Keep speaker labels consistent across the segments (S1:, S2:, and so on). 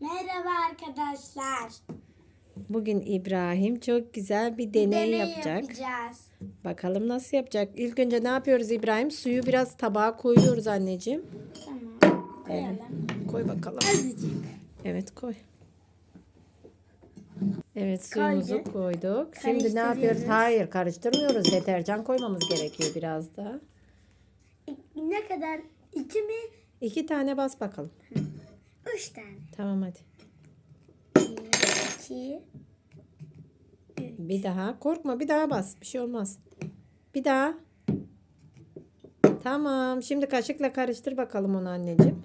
S1: Merhaba arkadaşlar.
S2: Bugün İbrahim çok güzel bir deney, yapacak.
S1: yapacağız.
S2: Bakalım nasıl yapacak. İlk önce ne yapıyoruz İbrahim? Suyu biraz tabağa koyuyoruz anneciğim.
S1: Tamam. Koyalım.
S2: Koy bakalım.
S1: Azıcık.
S2: Evet koy. Evet suyumuzu
S1: Koyduk.
S2: koyduk. Şimdi ne yapıyoruz? Hayır karıştırmıyoruz. Deterjan koymamız gerekiyor biraz da.
S1: Ne kadar? İki mi?
S2: İki tane bas bakalım.
S1: Üç tane.
S2: Tamam hadi.
S1: Bir, iki.
S2: Bir daha. Korkma bir daha bas. Bir şey olmaz. Bir daha. Tamam. Şimdi kaşıkla karıştır bakalım onu anneciğim.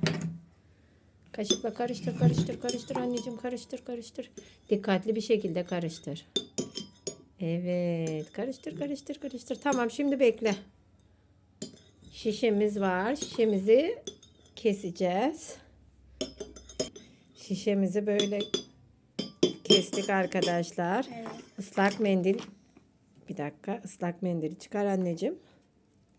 S2: Kaşıkla karıştır, karıştır, karıştır anneciğim. Karıştır, karıştır. Dikkatli bir şekilde karıştır. Evet. Karıştır, karıştır, karıştır. Tamam şimdi bekle. Şişemiz var. Şişemizi keseceğiz. Şişemizi böyle kestik arkadaşlar.
S1: Evet.
S2: Islak mendil. Bir dakika ıslak mendili çıkar anneciğim.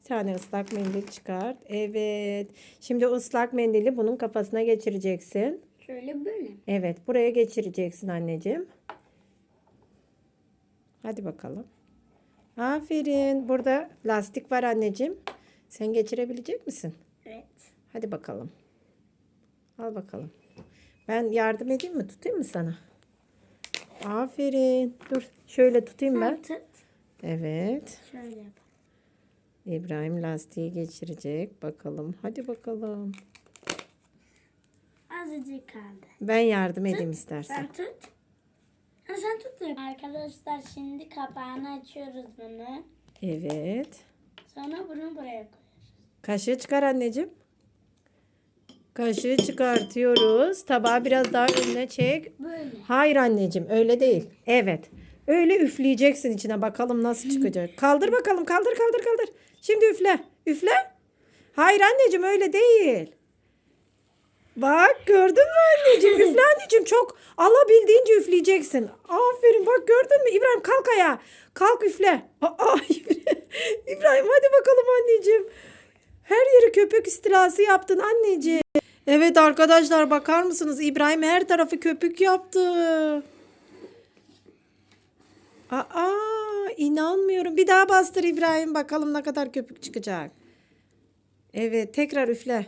S2: Bir tane ıslak mendil çıkart. Evet. Şimdi o ıslak mendili bunun kafasına geçireceksin.
S1: Şöyle böyle.
S2: Evet buraya geçireceksin anneciğim. Hadi bakalım. Aferin. Burada lastik var anneciğim. Sen geçirebilecek misin?
S1: Evet.
S2: Hadi bakalım. Al bakalım. Ben yardım edeyim mi? Tutayım mı sana? Aferin. Dur. Şöyle tutayım ben. Evet.
S1: Şöyle yap.
S2: İbrahim lastiği geçirecek. Bakalım. Hadi bakalım.
S1: Azıcık kaldı.
S2: Ben yardım edeyim istersen.
S1: Sen tut. Ha, sen tut. da. Arkadaşlar şimdi kapağını açıyoruz bunu.
S2: Evet.
S1: Sonra bunu buraya koyuyoruz.
S2: Kaşığı çıkar anneciğim. Kaşığı çıkartıyoruz. Tabağı biraz daha önüne çek.
S1: Böyle.
S2: Hayır anneciğim öyle değil. Evet. Öyle üfleyeceksin içine bakalım nasıl çıkacak. Kaldır bakalım kaldır kaldır kaldır. Şimdi üfle. Üfle. Hayır anneciğim öyle değil. Bak gördün mü anneciğim? Üfle anneciğim çok alabildiğince üfleyeceksin. Aferin bak gördün mü? İbrahim kalk ayağa. Kalk üfle. Aa, İbrahim hadi bakalım anneciğim. Her yeri köpük istilası yaptın anneciğim. Evet arkadaşlar bakar mısınız? İbrahim her tarafı köpük yaptı. Aa inanmıyorum. Bir daha bastır İbrahim bakalım ne kadar köpük çıkacak. Evet tekrar üfle.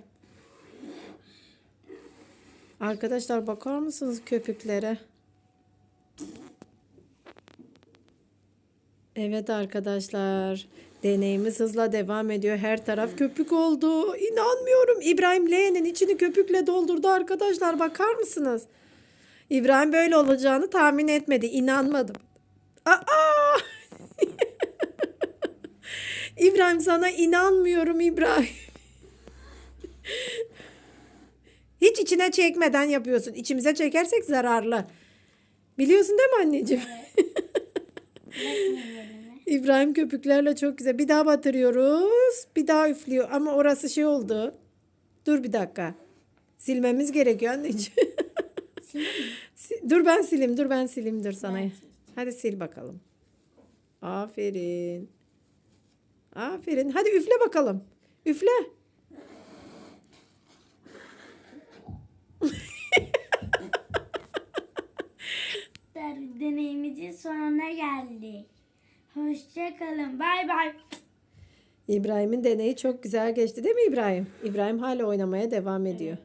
S2: Arkadaşlar bakar mısınız köpüklere? Evet arkadaşlar. Deneyimiz hızla devam ediyor. Her taraf köpük oldu. İnanmıyorum. İbrahim leğenin içini köpükle doldurdu arkadaşlar. Bakar mısınız? İbrahim böyle olacağını tahmin etmedi. İnanmadım. Aa! İbrahim sana inanmıyorum İbrahim. Hiç içine çekmeden yapıyorsun. İçimize çekersek zararlı. Biliyorsun değil mi anneciğim? İbrahim köpüklerle çok güzel. Bir daha batırıyoruz. Bir daha üflüyor. Ama orası şey oldu. Dur bir dakika. Silmemiz gerekiyor anneciğim. Dur ben sileyim. Dur ben sileyim. Dur sana. Hadi sil bakalım. Aferin. Aferin. Hadi üfle bakalım. Üfle.
S1: Geldik. Hoşçakalın. Bay bay.
S2: İbrahim'in deneyi çok güzel geçti değil mi İbrahim? İbrahim hala oynamaya devam ediyor.